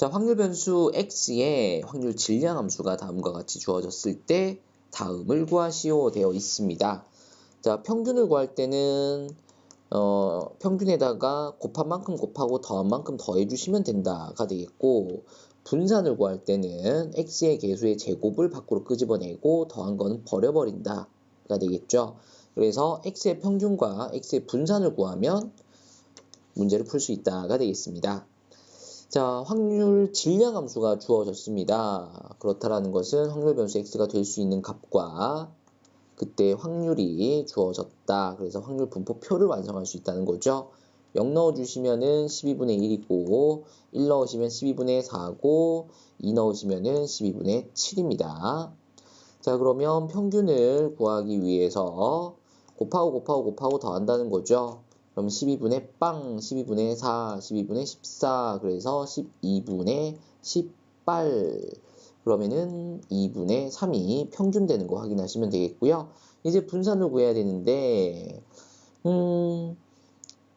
자, 확률 변수 x의 확률 질량 함수가 다음과 같이 주어졌을 때 다음을 구하시오 되어 있습니다. 자, 평균을 구할 때는 어, 평균에다가 곱한 만큼 곱하고 더한 만큼 더해 주시면 된다가 되겠고 분산을 구할 때는 x의 개수의 제곱을 밖으로 끄집어내고 더한 거는 버려버린다가 되겠죠. 그래서 x의 평균과 x의 분산을 구하면 문제를 풀 수 있다가 되겠습니다. 자, 확률 질량 함수가 주어졌습니다. 그렇다라는 것은 확률 변수 x가 될 수 있는 값과 그때 확률이 주어졌다. 그래서 확률 분포표를 완성할 수 있다는 거죠. 0 넣어주시면은 12분의 1이고 1 넣으시면 12분의 4고 2 넣으시면은 12분의 7입니다. 자 그러면 평균을 구하기 위해서 곱하고 곱하고 곱하고 더한다는 거죠. 그럼 12분의 빵, 12분의 4, 12분의 14 그래서 12분의 18 그러면은 2분의 3이 평균 되는 거 확인하시면 되겠고요. 이제 분산을 구해야 되는데 음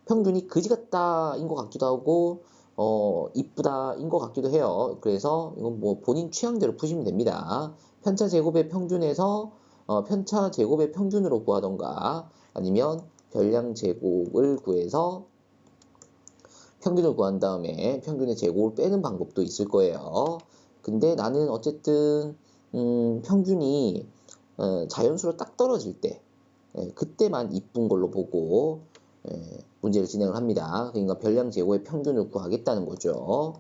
평균이 그지 같다인 것 같기도 하고 어 이쁘다인 것 같기도 해요. 그래서 이건 뭐 본인 취향대로 푸시면 됩니다. 편차 제곱의 평균에서 어, 편차 제곱의 평균으로 구하던가 아니면 별량 제곱을 구해서 평균을 구한 다음에 평균의 제곱을 빼는 방법도 있을 거예요. 근데 나는 어쨌든 음, 평균이 어, 자연수로 딱 떨어질 때 예, 그때만 이쁜 걸로 보고 예, 문제를 진행을 합니다. 그러니까 별량 제곱의 평균을 구하겠다는 거죠.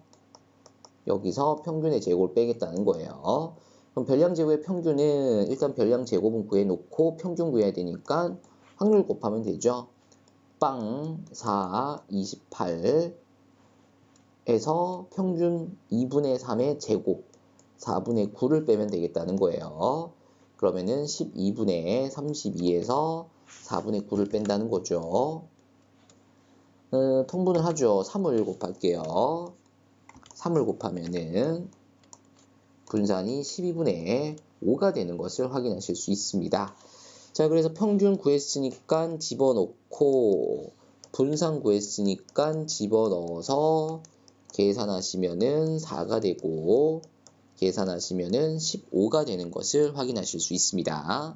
여기서 평균의 제곱을 빼겠다는 거예요. 그럼 별량 제곱의 평균은 일단 별량 제곱은 구해놓고 평균 구해야 되니까 확률 곱하면 되죠. 빵 4, 28 에서 평균 2분의 3의 제곱 4분의 9를 빼면 되겠다는 거예요. 그러면은 12분의 32에서 4분의 9를 뺀다는 거죠. 어, 통분을 하죠. 3을 곱할게요. 3을 곱하면은 분산이 12분의 5가 되는 것을 확인하실 수 있습니다. 자, 그래서 평균 구했으니까 집어넣고 분산 구했으니까 집어넣어서 계산하시면은 4가 되고 계산하시면은 15가 되는 것을 확인하실 수 있습니다.